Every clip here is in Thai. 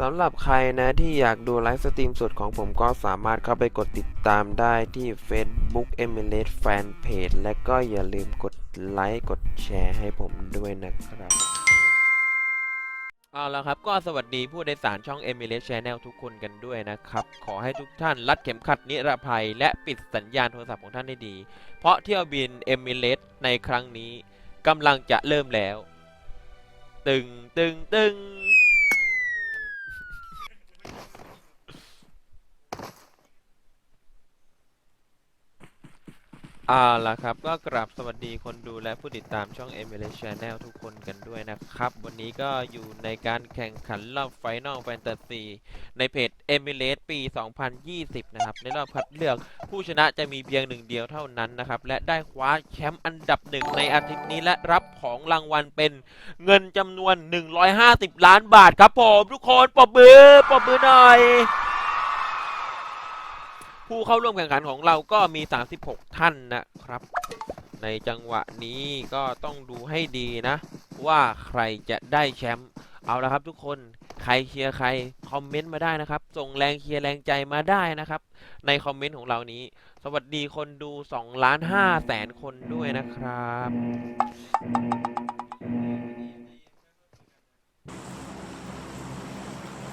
สำหรับใครนะที่อยากดูไลฟ์สตรีมสดของผมก็สามารถเข้าไปกดติดตามได้ที่ Facebook e m i l a t e Fanpage และก็อย่าลืมกดไลค์กดแชร์ให้ผมด้วยนะครับ เอาละครับก็สวัสดีผู้โดยสารช่อง e m i l a t e Channel ทุกคนกันด้วยนะครับ ขอให้ทุกท่านรัดเข็มขัดนิรภัย และปิดสัญญาณโทรศัพท์ของท่านได้ดี เพราะเที่ยวบิน e m i l a t e ในครั้งนี้กำลังจะเริ่มแล้ว ตึงตึงตึง เอาล่ะครับก็กราบสวัสดีคนดูและผู้ติดตามช่อง m l a Channel ทุกคนกันด้วยนะครับ วันนี้ก็อยู่ในการแข่งขันรอบ Final Fantasy ในเพจ e m i l a t e ปี 2020 นะครับ ในรอบคัดเลือกผู้ชนะจะมีเพียงหนึ่งเดียวเท่านั้นนะครับ และได้คว้าแชมป์อันดับหนึ่งในอาทิตย์นี้และรับของรางวัลเป็นเงินจำนวน 150 ล้านบาทครับผม ทุกคนปรบมือปรบมือหน่อย ผู้เข้าร่วมแข่งขันของเราก็มี 36 ท่านนะครับ ในจังหวะนี้ก็ต้องดูให้ดีนะ ว่าใครจะได้แชมป์เอาละครับทุกคนใครเชียร์ใครคอมเมนต์มาได้นะครับ ส่งแรงเชียร์แรงใจมาได้นะครับ ในคอมเมนต์ของเรานี้ สวัสดีคนดู2ล้าน5แสนคนด้วยนะครับ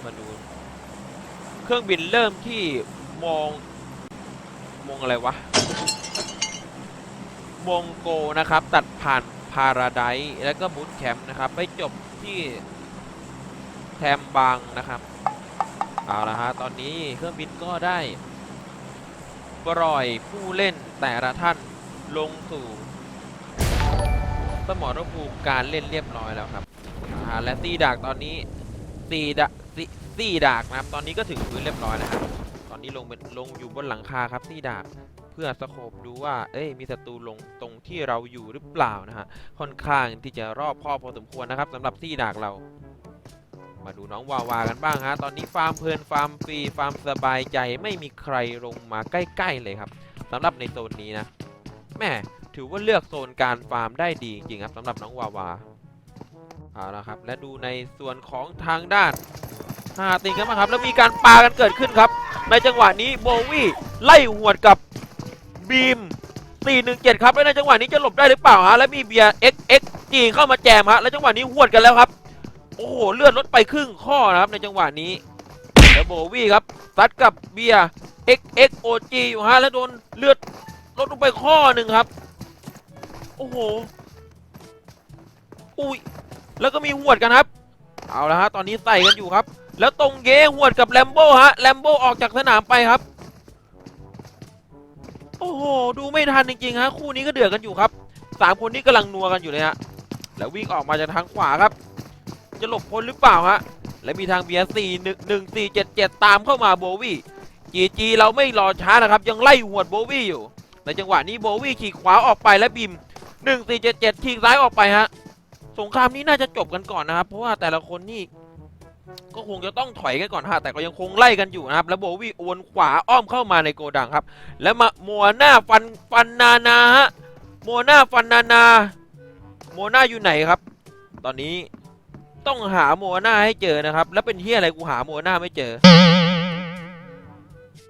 มาดู เครื่องบินเริ่มที่มอง มงอะไรวะมงโกนะครับ ตัดผ่านพาราไดแล้วก็บูตแคมป์นะครับ ไปจบที่แทมบังนะครับ เอาละฮะ ตอนนี้เครื่องบินก็ได้ ปล่อยผู้เล่นแต่ละท่านลงสู่สมรภูมิการเล่นเรียบร้อยแล้วครับและซีดากตอนนี้ซีดาซีซีดากนะครับ ตอนนี้ก็ถึงพื้นเรียบร้อยแล้วครับ นี้ลงเป็นลงอยู่บนหลังคาครับที่ดาบเพื่อสโคบดูว่า เอ้ย มีศัตรูลงตรงที่เราอยู่หรือเปล่านะฮะ ค่อนข้างที่จะรอบคอบพอสมควรนะครับสำหรับที่ดากเรา มาดูน้องวาวากันบ้างฮะ ตอนนี้ฟาร์มเพลินฟาร์มฟรีฟาร์มสบายใจไม่มีใครลงมาใกล้ ๆ เลยครับสำหรับในโซนนี้นะแม่ถือว่าเลือกโซนการฟาร์มได้ดีจริงครับสำหรับน้องวาวาเอาละครับ และดูในส่วนของทางด้าน ห้าติงกันมาครับ แล้วมีการปากันเกิดขึ้นครับ ในจังหวะนี้โบวี่ไล่หวดกับบีม417 ครับแล้วในจังหวะนี้จะหลบได้หรือเปล่าฮะ แล้วมีเบียร์ XX จีเข้ามาแจมฮะ แล้วจังหวะนี้หวดกันแล้วครับ โอ้โห เลือดลดไปครึ่งข้อนะครับ ในจังหวะนี้ แล้วโบวี่ครับซัดกับเบียร์ XXOG อยู่ฮะ แล้วโดนเลือดลดลงไปข้อหนึ่งครับ โอ้โห อุ้ย แล้วก็มีหวดกันครับ เอาละฮะ ตอนนี้ใส่กันอยู่ครับ แล้วตรงเยหวดกับแลมโบ้ฮะแลมโบ้ออกจากสนามไปครับ โอ้โหดูไม่ทันจริงๆฮะคู่นี้ก็เดือดกันอยู่ครับสามคนนี้กำลังนัวกันอยู่เลยฮะแล้ววิ่งออกมาจากทางขวาครับ จะหลบพ้นหรือเปล่าฮะและมีทางเบียร์สี่หนึ่งหนึ่งสี่เจ็ดเจ็ดตามเข้ามาโบวี่จีจีเราไม่รอช้านะครับ ยังไล่หวดโบวี่อยู่ ในจังหวะนี้โบวี่ขี่ขวาออกไปและบิมหนึ่งสี่เจ็ดเจ็ดขี่ซ้ายออกไปฮะสงครามนี้น่าจะจบกันก่อนนะครับ เพราะว่าแต่ละคนนี่ ก็คงจะต้องถอยกันก่อนฮะแต่ก็ยังคงไล่กันอยู่นะครับ แล้วโบวี่อวนขวาอ้อมเข้ามาในโกดังครับ แล้วมามัวหน้าฟันฟันนานาฮะมัวหน้าฟันนานามัวหน้าอยู่ไหนครับ ตอนนี้ต้องหามัวหน้าให้เจอนะครับ แล้วเป็นเฮียอะไรกูหามัวหน้าไม่เจอ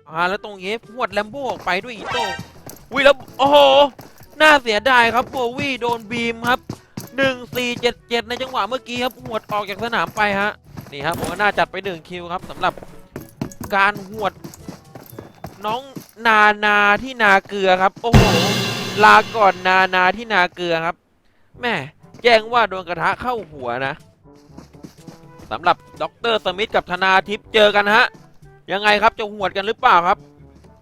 อ่าแล้วตรงนี้หวดแลมโบออกไปด้วยอีโต้วิแล้วโอ้โหน่าเสียดายครับโบวี่โดนบีมครับหนึ่งสี่เจ็ดเจ็ดในจังหวะเมื่อกี้ครับหวดออกจากสนามไปฮะ นี่ครับผมว่าน่าจัดไปหนึ่งคิวครับสำหรับการหวดน้องนานาที่นาเกลือครับ โอ้โหลาก่อนนานาที่นาเกลือครับแม่แจ้งว่าโดนกระทะเข้าหัวนะสำหรับด็อกเตอร์สมิธกับธนาทิพย์เจอกันฮะยังไงครับจะหวดกันหรือเปล่าครับ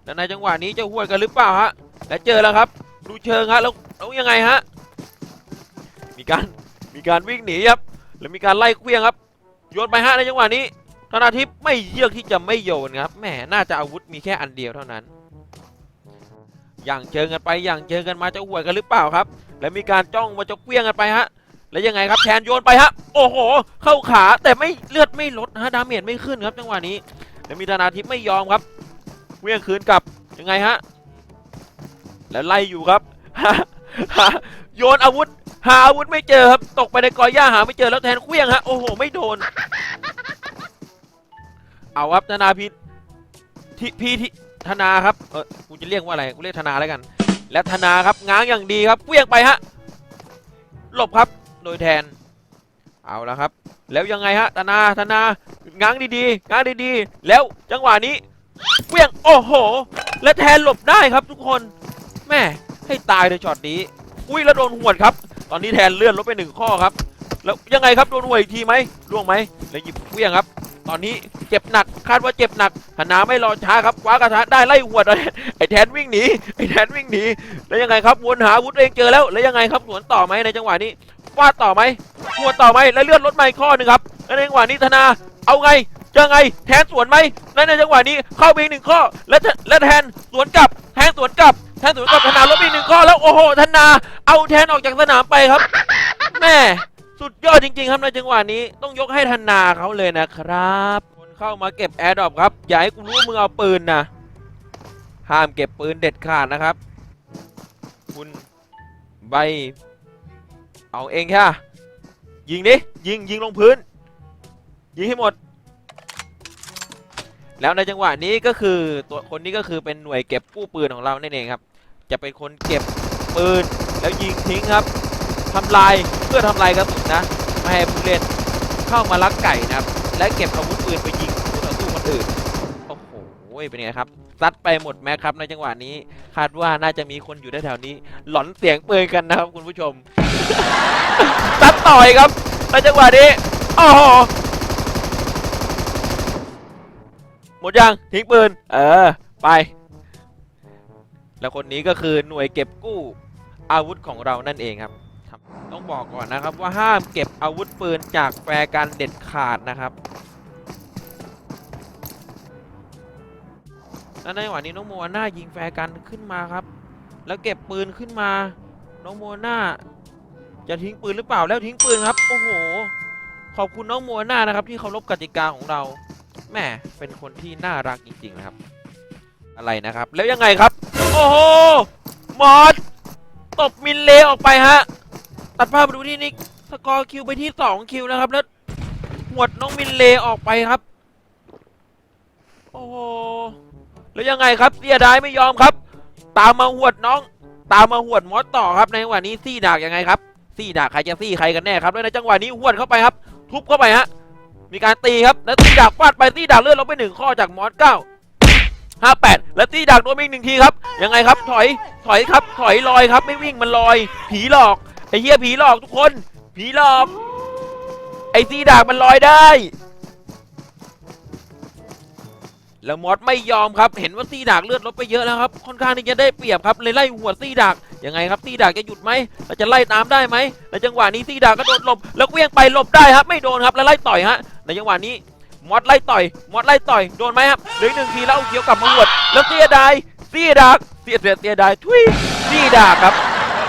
แต่ในจังหวะนี้จะหวดกันหรือเปล่าฮะและเจอแล้วครับ ดูเชิงฮะแล้วแล้วยังไงฮะมีการมีการวิ่งหนีครับแล้วมีการไล่เคลี้ยงครับ โยนไปฮะในจังหวะนี้ธนาทิพย์ไม่เยือกที่จะไม่โยนครับแหมน่าจะอาวุธมีแค่อันเดียวเท่านั้น อย่างเจอกันไปอย่างเจอกันมาจะหวยกันหรือเปล่าครับ แล้วมีการจ้องมาจะเคลี้ยงกันไปฮะแล้วยังไงครับแทนโยนไปฮะโอ้โห เข้าขาแต่ไม่เลือดไม่ลดนะฮะดาเมจไม่ขึ้นครับจังหวะนี้แล้วมีธนาทิพย์ไม่ยอมครับเคลี้ยงคืนกลับยังไงฮะแล้วไล่อยู่ครับโยนอาวุธ หาอาวุธไม่เจอครับ ตกไปในกอหญ้าหาไม่เจอแล้วแทนเคลี้ยงฮะ โอ้โห ไม่โดน เอาครับธนาพิษที่พี่ที่ธนาครับ เออกูจะเรียกว่าอะไร กูเรียกธนาแล้วกัน และธนาครับ ง้างอย่างดีครับเพี้ยงไปฮะ หลบครับ โดยแทน เอาล้วครับ แล้วยังไงฮะ ธนา ธนา ง้างดีๆ ง้างดีๆ แล้วจังหวะนี้เพี้ยง โอ้โห และแทนหลบได้ครับทุกคน แม่ให้ตายเลยช็อตนี้ อุ้ยแล้วโดนหวดครับ ตอนนี้แทนเลื่อนลบไปหนึ่งข้อครับ แล้วยังไงครับโดนหวอีกทีไหมล่วงไหมแล้วหยิบเพี้ยงครับ ตอนนี้เจ็บหนักคาดว่าเจ็บหนักธนาไม่รอช้าครับคว้ากระทะได้ไล่หัวดเลยไอ้แทนวิ่งหนีไอ้แทนวิ่งหนีแล้วยังไงครับวนหาวุธเองเจอแล้วแล้วยังไงครับสวนต่อไหมในจังหวะนี้ฟาดต่อไหมหัวต่อไหมแล้วเลื่อนรถมาอีกข้อหนึ่งครับแล้วในจังหวะนี้ธนาเอาไงจะไงแทนสวนไหมแล้วในจังหวะนี้เข้าไปหนึ่งข้อแล้วแล้วแทนสวนกลับแทนสวนกลับ แทนสวนกลับธนาลบอีกหนึ่งข้อแล้วโอ้โหธนา เอาแทนออกจากสนามไปครับแม่สุดยอดจริง ๆ ครับในจังหวะนี้ต้องยกให้ธนาเขาเลยนะครับ คนเข้ามาเก็บแอร์ดรอปครับอย่าให้กูรู้มึงเอาปืนนะห้ามเก็บปืนเด็ดขาดนะครับ คุณใบ เอาเองแค่ยิงดิยิงยิงลงพื้น ยิงให้หมด แล้วในจังหวะนี้ก็คือตัวคนนี้ก็คือเป็นหน่วยเก็บกู้ปืนของเรานั่นเองครับ จะเป็นคนเก็บปืนแล้วยิงทิ้งครับทำลายเพื่อทำลายกระสุนนะไม่ให้ผู้เล่นเข้ามาลักไก่นะครับ และเก็บอาวุธปืนไปยิงคู่ต่อสู้คนอื่นโอ้โหเป็นไงครับซัดไปหมดแม็กครับในจังหวะนี้คาดว่าน่าจะมีคนอยู่แถวๆนี้ หลอนเสียงปืนกันนะครับคุณผู้ชมซัดต่อยครับในจังหวะนี้โอ้โหหมดยังทิ้งปืนเออไป แล้วคนนี้ก็คือหน่วยเก็บกู้อาวุธของเรานั่นเองครับครับ ต้องบอกก่อนนะครับว่าห้ามเก็บอาวุธปืนจากแฟร์กันเด็ดขาดนะครับแล้วในจังหวะนี้น้องโมอาน่ายิงแฟร์กันขึ้นมาครับ แล้วเก็บปืนขึ้นมา น้องโมอาน่าจะทิ้งปืนหรือเปล่าแล้วทิ้งปืนครับ โอ้โห ขอบคุณน้องโมอาน่านะครับ ที่เคารพกติกาของเราแหม่เป็นคนที่น่ารักจริงๆนะครับ อะไรนะครับ แล้วยังไงครับ โอ้โหมอสตบมินเลออกไปฮะ ตัดภาพมาดูที่นิกสกอร์คิวไปที่2คิวนะครับ แล้วหวดน้องมินเลออกไปครับ โอ้โห แล้วยังไงครับเสียดายไม่ยอมครับ ตามมาหวดน้อง ตามมาหวดมอสต่อครับในจังหวะนี้ซี่ดากยังไงครับซี่ดากใครจะซี่ใครกันแน่ครับแล้วในจังหวะนี้หวดเข้าไปครับ ทุบเข้าไปฮะมีการตีครับแล้วซี่ดากฟาดไปซี่ดากเลื่อนลงไปหนึ่งข้อจากมอสเก้า ห้าแล้วตีดักโดนไปอีกหนึ่งทีครับ ยังไงครับ ถอย ถอยครับ ถอยลอยครับ ไม่วิ่งมันลอย ผีหลอก ไอ้เหี้ยผีหลอกทุกคน ผีหลอก ไอ้ตีดักมันลอยได้ แล้วมอสไม่ยอมครับ เห็นว่าตีดักเลือดลดไปเยอะแล้วครับ ค่อนข้างที่จะได้เปรียบครับ เลยไล่หัวตีดักยังไงครับตีดักจะหยุดไหมเราจะไล่ตามได้ไหมในจังหวะนี้ตีดักก็โดนหลบ แล้วเวียงไปหลบได้ครับ ไม่โดนครับ แล้วไล่ต่อยฮะ ในจังหวะนี้ มอสไล่ต่อยมอสไล่ต่อยโดนไหมครับเหลือหนึ่งทีแล้วเอาเขียวกลับมาหวดแล้วเสียดายเสียดากเสียเสียเสียดายทุยเสียดากครับ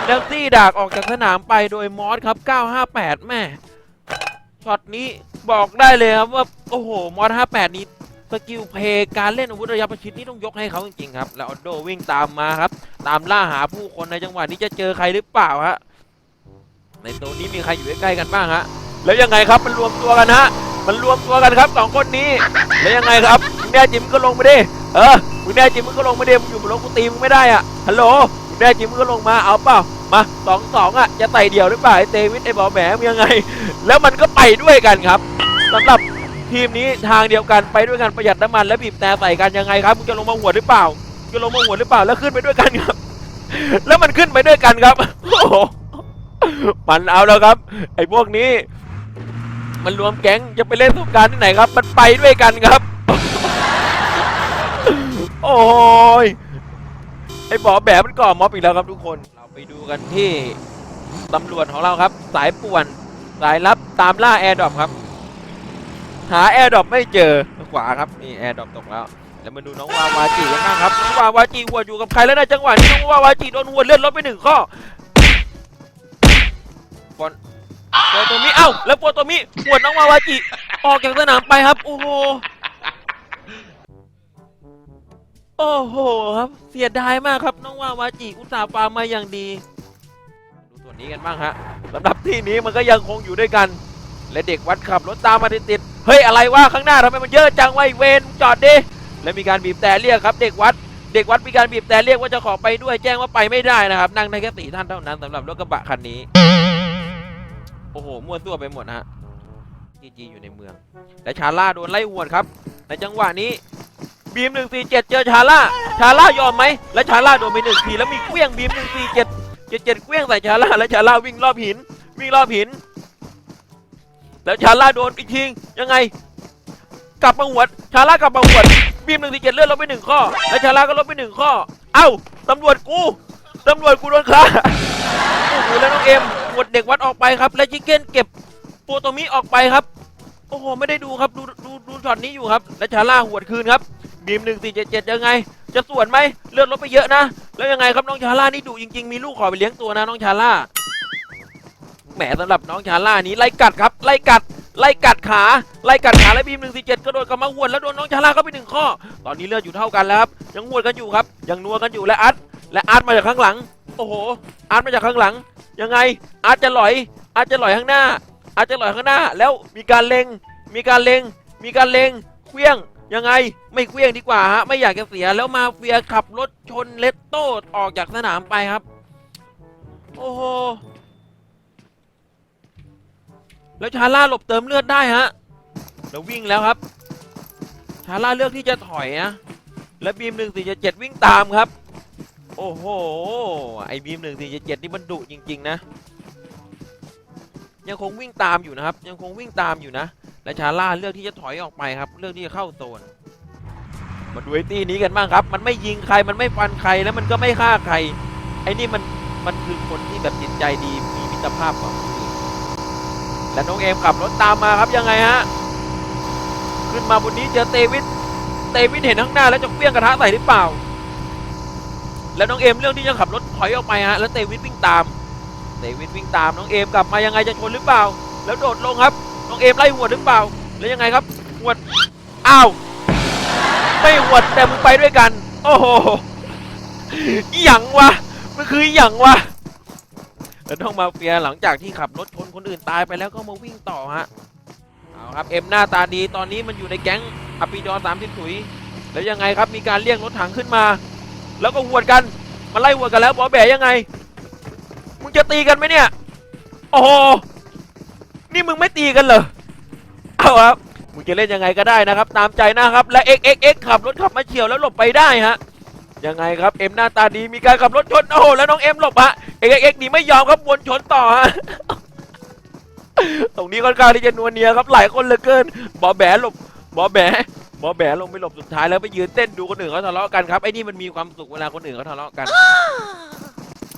แล้วเสียดากออกจากสนามไปโดยมอสครับ 958 แม่ช็อตนี้บอกได้เลยครับว่าโอ้โหมอส58 นี้สกิลเพย์การเล่นอาวุธระยะประชิดนี่ต้องยกให้เขาจริงๆครับ แล้วออโดวิ่งตามมาครับ ตามล่าหาผู้คนในจังหวะนี้จะเจอใครหรือเปล่าฮะในตัวนี้มีใครอยู่ใกล้ๆกันบ้างฮะแล้วยังไงครับมันรวมตัวกันฮะ มันรวมตัวกันครับสองคนนี้แล้วยังไงครับมึงแน่จริงมึงก็ลงไปดิเออมึงแน่จริงมึงก็ลงไปดิมึงอยู่บนรถกูตีมึงไม่ได้อะฮัลโหลมึงแน่จริงมึงก็ลงมาเอาเปล่ามาสองสองอะจะไต่เดี่ยวหรือเปล่าไอเตวิทไอบอแหมมึงยังไง แล้วมันก็ไปด้วยกันครับสำหรับทีมนี้ทางเดียวกันไปด้วยกันประหยัดน้ำมันและบีบแต่ใส่กันยังไงครับมึงจะลงมาหัวหรือเปล่าจะลงมาหัวหรือเปล่าแล้วขึ้นไปด้วยกันครับ แล้วมันขึ้นไปด้วยกันครับโอ้มันเอาแล้วครับ ไอ้พวกนี้ มันรวมแก๊งจะไปเล่นสงการที่ไหนครับ มันไปด้วยกันครับ โอ้ยไอ้บอแบบมันก่อม็อบอีกแล้วครับทุกคน เราไปดูกันที่ตำรวจของเราครับ สายป่วนสายลับตามล่าแอร์ดรอปครับ หาแอร์ดรอปไม่เจอขวาครับนี่แอร์ดรอปตกแล้วแล้วมาดูน้องวาวาจิกันบ้างครับน้องวาวาจิหัวอยู่กับใครแล้วนะจังหวะนี้น้องวาวาจิโดนหัวเลื่อนลดไปหนึ่งข้อ โปรโตมิเอ้าแล้วโปรโตมิหวดน้องวาวาจิออกจากสนามไปครับ โอ้โหโอ้โหครับ เสียดายมากครับน้องวาวาจิอุตส่าห์ฟาร์มมาอย่างดี ดูส่วนนี้กันบ้างฮะสำหรับที่นี้มันก็ยังคงอยู่ด้วยกัน และเด็กวัดขับรถตามมาติดๆเฮ้ยอะไรวะข้างหน้าทำไมมันเยอะจังวะไอ้เวนจอดดิแล้วมีการบีบแต่เรียกครับ เด็กวัด เด็กวัดมีการบีบแต่เรียกว่าจะขอไปด้วยแจ้งว่าไปไม่ได้นะครับ นั่งได้แค่สี่ท่านเท่านั้นสำหรับรถกระบะคันนี้ โอ้โห มั่วซั่วไปหมดฮะจีจีอยู่ในเมือง และชาร่าโดนไล่หวดครับ ในจังหวะนี้บีมหนึ่งสี่เจ็ดเจอชาร่า ชาร่ายอมไหม และชาร่าโดนไปหนึ่งทีแล้วมีเคลี้ยงบีมหนึ่งสี่เจ็ดเจ็ดเจ็ดเคลี้ยงใส่ชาร่า และชาร่าวิ่งรอบหิน วิ่งรอบหิน แล้วชาร่าโดนอีกทียังไง กลับมาหวด ชาร่ากลับมาหวด บีมหนึ่งสี่เจ็ดเลื่อนลบไปหนึ่งข้อ และชาร่าก็ลบไปหนึ่งข้อ เอ้าตำรวจกูตำรวจกูโดนฆ่าโอ้โหแล้วน้องเอ็ม หวดเด็กวัดออกไปครับ และชิคเก้นเก็บโปโตมิออกไปครับ โอ้โห ไม่ได้ดูครับ ดูดูดูช็อตนี้อยู่ครับ และชาร่าหวดคืนครับ บีมหนึ่งสี่เจ็ดเจ็ดยังไง จะสวนไหมเลือดลดไปเยอะนะ แล้วยังไงครับน้องชาร่านี่ดุจริง ๆ มีลูกขอไปเลี้ยงตัวนะน้องชาร่า แหมสำหรับน้องชาร่านี้ไล่กัดครับ ไล่กัดไล่กัดขาไล่กัดขาและบีมหนึ่งสี่เจ็ดกระโดดกลับมาหวดแล้วโดนน้องชาร่าเข้าไปหนึ่งข้อ ตอนนี้เลือดอยู่เท่ากันแล้วครับยังหวดกันอยู่ครับยังนัวกันอยู่และอัดและอาร์ตมาจากข้างหลัง โอ้โหอาร์ตมาจากข้างหลัง ยังไงอาร์ตจะหลอย อาร์ตจะหลอยข้างหน้า อาร์ตจะหลอยข้างหน้า แล้วมีการเล็ง มีการเล็ง มีการเล็งเคลี้ยงยังไงไม่เคลี้ยงดีกว่าฮะไม่อยากจะเสียแล้วมาเฟียขับรถชนเลตโต้ออกจากสนามไปครับ โอ้โหแล้วชาร่าหลบเติมเลือดได้ฮะแล้ววิ่งแล้วครับ ชาร่าเลือกที่จะถอยนะและบีมหนึ่งสี่เจ็ดวิ่งตามครับ โอ้โห ไอ้บีมหนึ่งสี่เจ็ดนี่มันดุจริง ๆ นะ ยังคงวิ่งตามอยู่นะครับ ยังคงวิ่งตามอยู่นะ และชาร่าเลือกที่จะถอยออกไปครับ เลือกที่จะเข้าโซน มาดูไอ้ตี้นี้กันบ้างครับ มันไม่ยิงใคร มันไม่ฟันใคร แล้วมันก็ไม่ฆ่าใคร ไอ้นี่มัน มันคือคนที่แบบจิตใจดี มีมิตรภาพกับคนอื่นและน้องเอมขับรถตามมาครับ ยังไงฮะ ขึ้นมาบนนี้เจอเตวิทเตวิทเห็นข้างหน้าแล้วจะเปี้ยงกระทะใส่หรือเปล่า แล้วน้องเอมเรื่องที่จะขับรถถอยออกไปฮะแล้วเตวิทวิ่งตามเตวิทวิ่งตามน้องเอมกลับมายังไงจะชนหรือเปล่า แล้วโดดลงครับน้องเอมไล่หัวหรือเปล่า แล้วยังไงครับหัวอ้าวไม่หัวแต่มึงไปด้วยกัน โอ้โหหย่งวะมันคือหย่งวะแล้วน้องมาเฟียหลังจากที่ขับรถชนคนอื่นตายไปแล้วก็มาวิ่งต่อฮะเอาครับเอ็มหน้าตาดีตอนนี้มันอยู่ในแก๊งอปิดอสามสิบถุยแล้วยังไงครับมีการเรียกรถถังขึ้นมา แล้วก็หวดกันมาไล่หวดกันแล้วบอแบยังไง มึงจะตีกันไหมเนี่ย โอ้โห นี่มึงไม่ตีกันเหรอ เอาครับ มึงจะเล่นยังไงก็ได้นะครับ ตามใจนะครับ และ x x x ขับรถขับมาเฉียวแล้วหลบไปได้ฮะ ยังไงครับ เอ็มหน้าตาดีมีการขับรถชน โอ้โห แล้วน้องเอ็มหลบฮะ x x x นีไม่ยอมครับวนชนต่อฮะตรงนี้ค่อนข้างที่จะนัวเนียครับ หลายคนเหลือเกิน บอแบหลบบอแบ บอแบลงไปหลบสุดท้ายแล้วไปยืนเต้นดูคนอื่นเขาทะเลาะกันครับไอ้นี่มันมีความสุขเวลาคนอื่นเขาทะเลาะกัน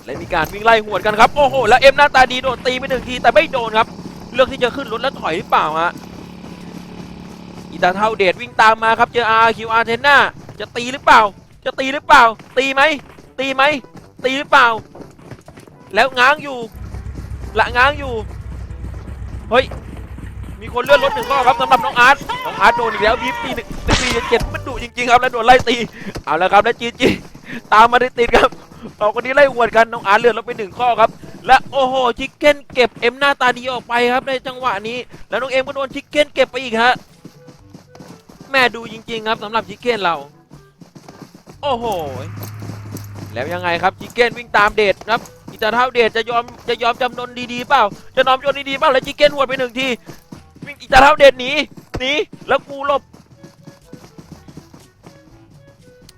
และมีการวิ่งไล่หวดกันครับโอ้โหแล้วเอ็มหน้าตาดีโดนตีไปหนึ่งทีแต่ไม่โดนครับ เลือกที่จะขึ้นรถแล้วถอยหรือเปล่าฮะอีตาเท่าเดชวิ่งตามมาครับเจออาร์คิวอาร์เทนนาจะตีหรือเปล่า จะตีหรือเปล่า ตีไหมตีไหมตีหรือเปล่า แล้วง้างอยู่ละง้างอยู่เฮ้ย มีคนเลื่อนรถหนึ่งข้อครับสำหรับน้องอาร์ตน้องอาร์ตโดนอีกแล้วบีบตีหนึ่งตีเจ็ดมันดุจริงๆครับแล้วโดนไล่ตีเอาล้วครับแล้วจีจีตามมาได้ติดครับสองคนนี้ไล่หวดกันน้องอาร์ตเลื่อนรถไปหนึ่งข้อครับและโอ้โหชิคเก้นเก็บเอ็มหน้าตาดีออกไปครับในจังหวะนี้ แล้วน้องเอ็มก็โดนชิคเก้นเก็บไปอีกฮะแม่ดูจริง ๆ ครับสำหรับชิคเก้นเรา โอ้โหแล้วยังไงครับชิคเก้นวิ่งตามเดชครับอิตาเท่าเดชจะยอมจะยอมจำนนดีๆเปล่า จะนอมจำนนดีๆเปล่าแล้วชิคเก้นหวดไปหนึ่งที อิตาเท่าเดชหนีหนีแล้วกูหลบ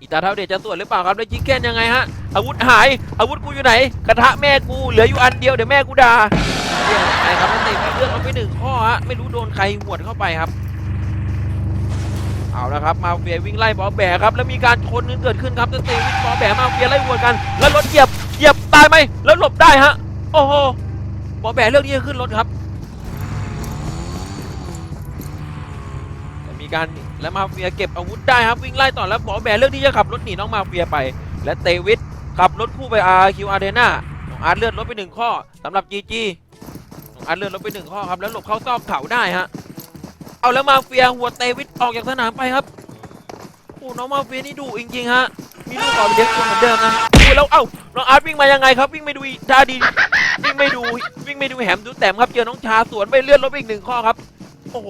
อิตาเท่าเดชจะสวนหรือเปล่าครับแล้วชิคเก้นยังไงฮะอาวุธหายอาวุธกูอยู่ไหน กระทะแม่กูเหลืออยู่อันเดียวเดี๋ยวแม่กูด่าเรื่องอะไรครับแล้วเตะเลือดลงไปหนึ่งข้อฮะไม่รู้โดนใครหวดเข้าไปครับ เอาละครับมาเฟียวิ่งไล่บอแบครับแล้วมีการชนกันเกิดขึ้นครับตั้งแต่วิ่งบอแบมาเฟียไล่หวดกัน แล้วรถเหยียบเหยียบตายไหมแล้วหลบได้ฮะโอ้โหบอแบเลือกที่จะขึ้นรถครับ มีการแล้วมาเฟียเก็บอาวุธได้ครับวิ่งไล่ต่อแล้วบอแบะเลือกที่จะขับรถหนีน้องมาเฟียไป และเตวิทขับรถคู่ไปอาร์คิวอาร์เดน่าน้องอาร์ตเลื่อนรถไปหนึ่งข้อสำหรับจีจีน้องอาร์ตเลื่อนรถไปหนึ่งข้อครับแล้วหลบเข้าซอกเขาได้ฮะเอาแล้วมาเฟียหัวเตวิทออกจากสนามไปครับโอ้น้องมาเฟียนี่ดุจริงๆฮะมีลูกขอไปเลี้ยงเหมือนเดิมนะโอ้แล้วเอ้าน้องอาร์ตวิ่งมายังไงครับวิ่งไม่ดูท่าดีวิ่งไม่ดูวิ่งไม่ดูแหมดูแต้มครับเจอน้องชาสวนไปเลื่อนรถอีกหนึ่งข้อครับ โอ้โห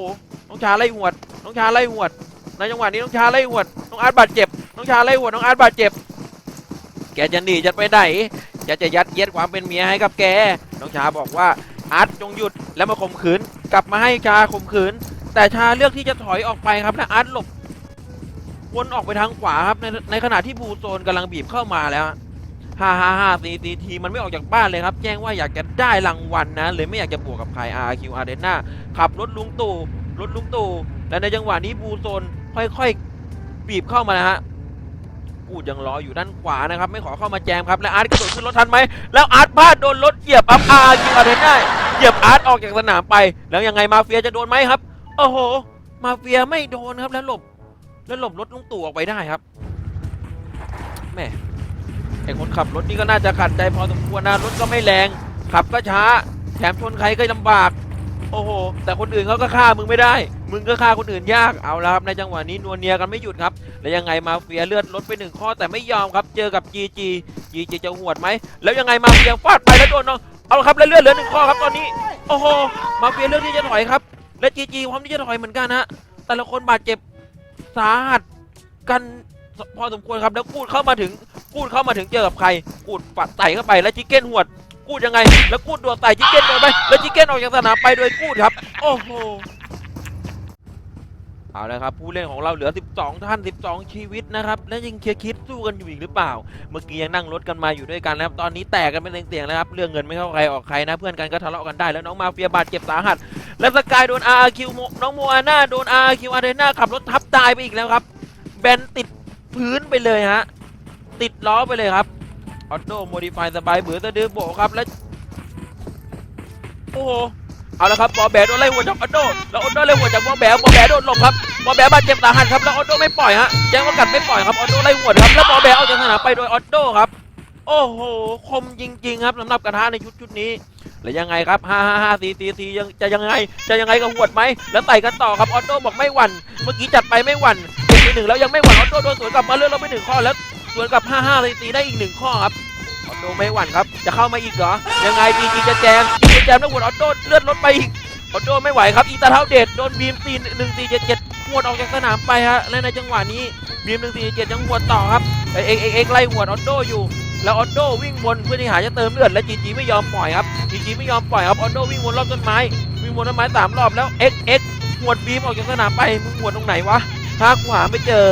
น้องชาไล่หวด น้องชาไล่หวด ในจังหวะนี้น้องชาไล่หวด น้องอาร์ตบาดเจ็บ น้องชาไล่หวด น้องอาร์ตบาดเจ็บ แกจะหนีจะไปไหนจะจะยัดเยียดความเป็นเมียให้กับแก น้องชาบอกว่าอาร์ตจงหยุดแล้วมาข่มขืน กลับมาให้ชาข่มขืน แต่ชาเลือกที่จะถอยออกไปครับและอาร์ตหลบวนออกไปทางขวาครับในในขณะที่บูโซนกำลังบีบเข้ามาแล้ว ฮ่าฮ่าฮ่าตีตีทีมันไม่ออกจากบ้านเลยครับ แจ้งว่าอยากจะได้รางวัลนะเลยไม่อยากจะบวกกับใคร RQ Arena ขับรถลุงตู่รถลุงตู่และในจังหวะนี้บูโซนค่อยๆ บีบเข้ามานะฮะกูดยังรออยู่ด้านขวานะครับ ไม่ขอเข้ามาแจมครับ และอาร์ตกระโดดขึ้นรถทันไหมแล้วอาร์ตพลาดโดนรถเหยียบอัพ RQ Arena เดน่าเหยียบอาร์ตออกจากสนามไป แล้วยังไงมาเฟียจะโดนไหมครับโอ้โห มาเฟียไม่โดนครับแล้วหลบ แล้วหลบรถลุงตู่ออกไปได้ครับแม่ ไอคนขับรถนี่ก็น่าจะขัดใจพอสมควรนะรถก็ไม่แรง ขับก็ช้า แถมชนใครก็ลำบาก โอ้โห แต่คนอื่นเขาก็ฆ่ามึงไม่ได้ มึงก็ฆ่าคนอื่นยากเอาละครับในจังหวะนี้นวลเนียกันไม่หยุดครับ แล้วยังไงมาเฟียเลือดลดไปหนึ่งข้อแต่ไม่ยอมครับ เจอกับ GG GG จะหวดไหมแล้วยังไงมาเฟียฟาดไปแล้วโดนน้องเอาละครับแล้วเลือดเหลือหนึ่งข้อครับตอนนี้ โอ้โห มาเฟียเลือกที่จะถอยครับ และ GG พร้อมที่จะถอยเหมือนกันฮะแต่ละคนบาดเจ็บสาหัสกันพอสมควรครับแล้วกูดเข้ามาถึง กูดเข้ามาถึงเจอกับใคร กูดปัดไต่เข้าไปแล้วจิกเก้นหวด กูดยังไง แล้วกูดโดนไต่จิกเก้นโดนไปแล้วจิกเก้นออกจากสนามไปโดยกูดครับ โอ้โหเอาละครับผู้เล่นของเราเหลือ 12 ท่าน 12 ชีวิตนะครับและยังเคลียร์คิดสู้กันอยู่อีกหรือเปล่า เมื่อกี้ยังนั่งรถกันมาอยู่ด้วยกันนะครับตอนนี้แตกกันเป็นเตียงๆแล้วครับเรื่องเงินไม่เข้าใครออกใครนะเพื่อนกันก็ทะเลาะกันได้แล้วน้องมาเฟียบาดเจ็บสาหัส และสกายโดน RQ โมน้องโมอาน่าโดน RQ อาเดน่าขับรถทับตายไปอีกแล้วครับแบนติดพื้นไปเลยฮะ ติดล้อไปเลยครับออโต้โมดิฟายสบายเบือนตะดือโบครับและโอ้โหเอาละครับบอแบโดนไล่หัวจากออโต้แล้วออโต้ไล่หัวจากบอแบบอแบโดนหลบครับบอแบบาดเจ็บสาหัสครับแล้วออโต้ไม่ปล่อยฮะแจ้งว่ากัดไม่ปล่อยครับออโต้ไล่หัวครับแล้วบอแบออกจากสนามไปโดยออโต้ครับ โอ้โหคมจริง ๆ ครับสำหรับกระทะในชุดชุดนี้แล้วยังไงครับ5 5 5 4 4 4ยังจะยังไง จะยังไงกับหวดไหม แล้วไต่กันต่อครับออโต้บอกไม่หวั่น เมื่อกี้จัดไปไม่หวั่นเก็บไปหนึ่งแล้วยังไม่หวั่นออโต้โดนสวนกลับมาเลื่อนเราไปหนึ่งข้อแล้ว สวนกับ 5 5 4 4ได้อีกหนึ่งข้อครับออโต้ไม่หวั่นครับ จะเข้ามาอีกเหรอ ยังไงจีจีจะแจมจีจะแจมแล้วหวดออโต้เลื่อนรถไปอีกออโต้ไม่ไหวครับ อีตาเท้าเดชโดนบีมตีหนึ่งสี่เจ็ดเจ็ดหวดออกจากสนามไปฮะ และในจังหวะนี้บีมหนึ่งสี่เจ็ดยังหวดต่อครับเอ็กเอ็กเอ็กไล่หวดออโต้อยู่ แล้วออโต้วิ่งวนเพื่อที่หาจะเติมเลือดและจีจีไม่ยอมปล่อยครับจีจีไม่ยอมปล่อยครับออโต้วิ่งวนรอบต้นไม้วิ่งวนต้นไม้สามรอบแล้วเอ็กเอ็กหวดบีมออกจากสนามไปมึงหวดตรงไหนวะหากูหาไม่เจอ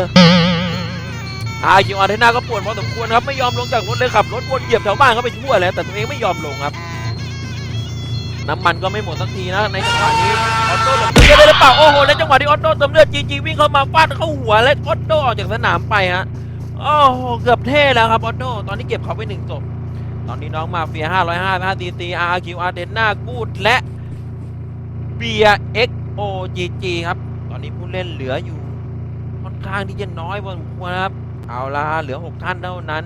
อาคิวอาร์เทน่าก็ปวดพอสมควรครับไม่ยอมลงจากรถเลยขับรถวนเหยียบแถวบ้านเขาไปทั่วแล้วแต่ตัวเองไม่ยอมลงครับ น้ำมันก็ไม่หมดสักทีนะในจังหวะนี้ออโต้หลบเลือดได้หรือเปล่าโอ้โหและจังหวะที่ออโต้เติมเลือดจีจีวิ่งเข้ามาฟาดเข้าหัวและออโต้ออกจากสนามไปฮะโอ้โหเกือบเท่แล้วครับออโต้ตอนนี้เก็บเขาไปหนึ่งศพตอนนี้น้องมาเฟีย505 5 t t RQ อาร์เดน่ากูดและเบีย XOGG ครับ ตอนนี้ผู้เล่นเหลืออยู่ค่อนข้างที่จะน้อยพอสมควรครับ เอาละเหลือ 6 ท่านเท่านั้น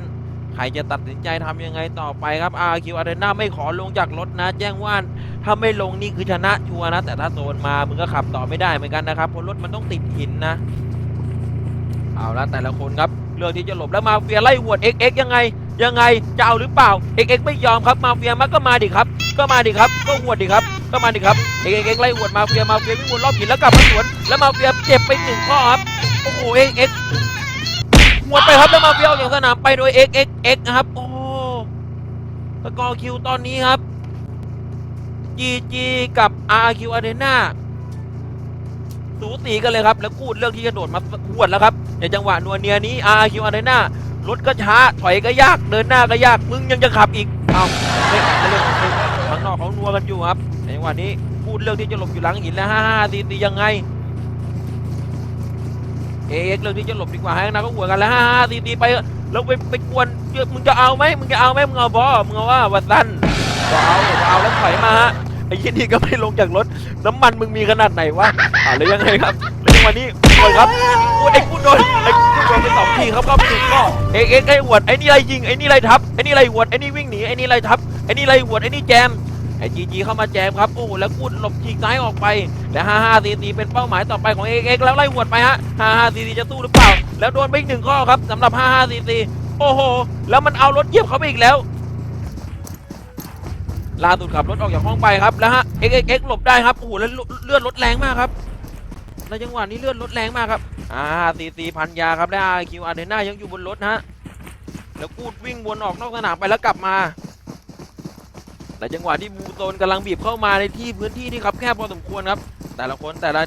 ใครจะตัดสินใจทำยังไงต่อไปครับ RQ Arena ไม่ขอลงจากรถนะ แจ้งว่าถ้าไม่ลงนี่คือชนะชัวร์นะ แต่ถ้าโซนมามึงก็ขับต่อไม่ได้เหมือนกันนะครับเพราะรถมันต้องติดหินนะ เอาละแต่ละคนครับเลือกที่จะหลบแล้วมาเฟียไล่หวด XX ยังไง ยังไงจะเอาหรือเปล่า XX ไม่ยอมครับมาเฟียมันก็มาดิครับ ก็มาดิครับก็หวดดิครับก็มาดิครับ XX ไล่หวดมาเฟียมาเฟียวิ่งวนรอบหินแล้วกลับมาสวนแล้วมาเฟียเจ็บไปหนึ่งข้อครับโอ้โห XX หวดไปครับแล้วมาเฟียออกจากสนามไปโดย XXX นะครับ โอ้สกอร์คิวตอนนี้ครับ GG กับ RQ Arena สูสีกันเลยครับ แล้วกูดเลือกที่จะโดดมาหวดแล้วครับในจังหวะนัวเนียนี้ RQ Arena รถก็ช้า ถอยก็ยาก เดินหน้าก็ยาก มึงยังจะขับอีก เอาเล่นเรื่องของมึงข้างนอกเขานัวกันอยู่ครับในจังหวะนี้พูดเลือกที่จะหลบอยู่หลังหินแล้วห้าห้าตีตียังไง เอ็กเลือกที่จะหลบดีกว่าให้นะก็หัวกันแล้วห้าห้าตีตีไปแล้วไปไปกวนมึงจะเอาไหมมึงจะเอาไหมมึงเอาบอมึงเอาว่าวัดสั้นก็เอาก็เอาแล้วถอยมาฮะไอ้ยี่นี่ก็ไม่ลงจากรถน้ำมันมึงมีขนาดไหนวะอ่าแล้วยังไงครับแล้วจังหวะนี้โดนครับโอ้ยไอ้กูโดนไอ้กูโดนไปสองทีครับก็ถึงก็เอ็กเอ็กไอ้หวดไอ้นี่ไล่ยิงไอ้นี่ไล่ทับไอ้นี่ไล่หวดไอ้นี่วิ่งหนีไอ้นี่ไล่ทับไอ้นี่ไล่หวดไอ้นี่แจม ไอจีจีเข้ามาแจมครับโอ้โหแล้วกูหลบฉีกซ้ายออกไปและห้าห้าสี่สี่เป็นเป้าหมายต่อไปของเอ็กเอ็กแล้วไล่หวดไปฮะห้าห้าสี่สี่จะสู้หรือเปล่า แล้วโดนไปอีกหนึ่งข้อครับสำหรับห้าห้าสี่สี่โอ้โห แล้วมันเอารถเหยียบเขาไปอีกแล้วลาสุดขับรถออกจากห้องไปครับแล้วฮะ x x x หลบได้ครับโอ้โหแล้วเลือดรถแรงมากครับแล้วจังหวะนี้เลือดลดแรงมากครับอ่าซีซีพันยาครับได้อาคิวอาร์เดน่ายังอยู่บนรถฮะแล้วกูดวิ่งวนออกนอกสนามไปแล้วกลับมา และจังหวะที่บูโซนกำลังบีบเข้ามาในที่พื้นที่ที่ครับแคบพอสมควรครับ แต่ละคนแต่ละ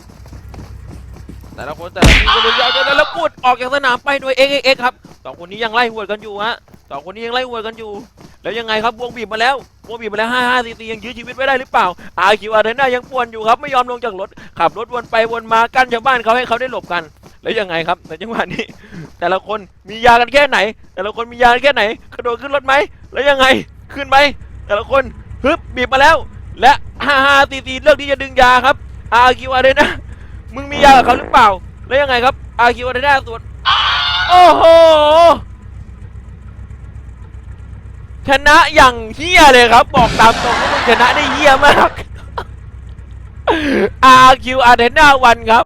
แต่ละคนแต่ละทีมก็เลยยาวจนแล้วกูดออกจากสนามไปโดยเอ็กเอ็กครับสองคนนี้ยังไล่หวดกันอยู่ฮะสองคนนี้ยังไล่หวดกันอยู่ แล้วยังไงครับวงบีบมาแล้ววงบีบมาแล้วห้าห้าซีซียังยื้อชีวิตไว้ได้หรือเปล่าอาคิวอาร์เดน่ายังป่วนอยู่ครับไม่ยอมลงจากรถขับรถวนไปวนมากั้นชาวบ้านเขาให้เขาได้หลบกันแล้วยังไงครับในจังหวะนี้ แต่ละคนมียากันแค่ไหน แต่ละคนมียากันแค่ไหนกระโดดขึ้นรถไหมแล้วยังไงขึ้นไหมแต่ละคน ฮึบบีบมาแล้ว และห้าห้าซีซีเลือกที่จะดึงยาครับอาคิวอาร์เดน่ามึงมียากับเขาหรือเปล่า แล้วยังไงครับอาคิวอาร์เดน่าสวนโอ้โหชนะอย่างเฮี้ยเลยครับ บอกตามตรงว่ามึงชนะได้เฮี้ยมาก RQ Arena 1ครับ